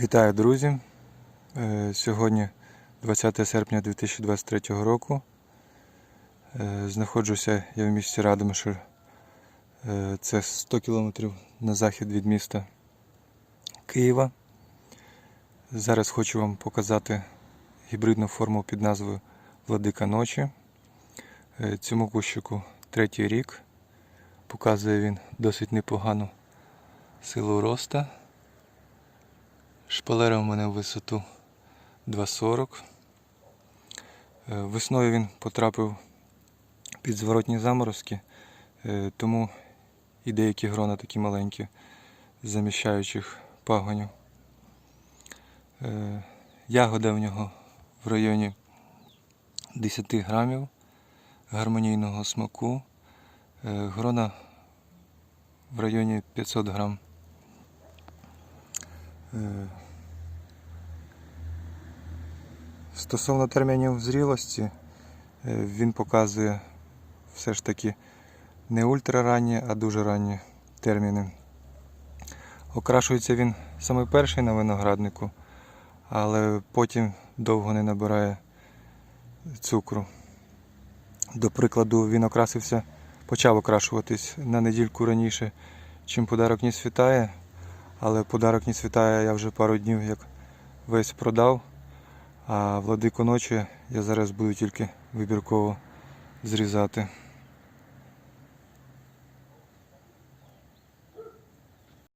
Вітаю, друзі! Е, Сьогодні 20 серпня 2023 року. Е, Знаходжуся я в місті Радомишир. Е, Це 100 кілометрів на захід від міста Києва. Зараз хочу вам показати гібридну форму під назвою Владика ночі. Цьому кущику третій рік. Показує він досить непогану силу роста. Шпалера у мене в висоту 2,40. Е, Весною він потрапив під зворотні заморозки, е, тому і деякі грона такі маленькі, заміщаючих пагонів. Е, Ягода в нього в районі 10 грамів гармонійного смаку. Грона в районі 500 грам. Е, Стосовно термінів зрілості, е, він показує все ж таки не ультраранні, а дуже ранні терміни. Окрашується він саме перший на винограднику, але потім довго не набирає цукру. До прикладу, він окрасився, почав окрашуватись на недільку раніше, чим подарок не світає. Але подарок не світає я вже пару днів як весь продав. А владику ночі я зараз буду тільки вибірково зрізати.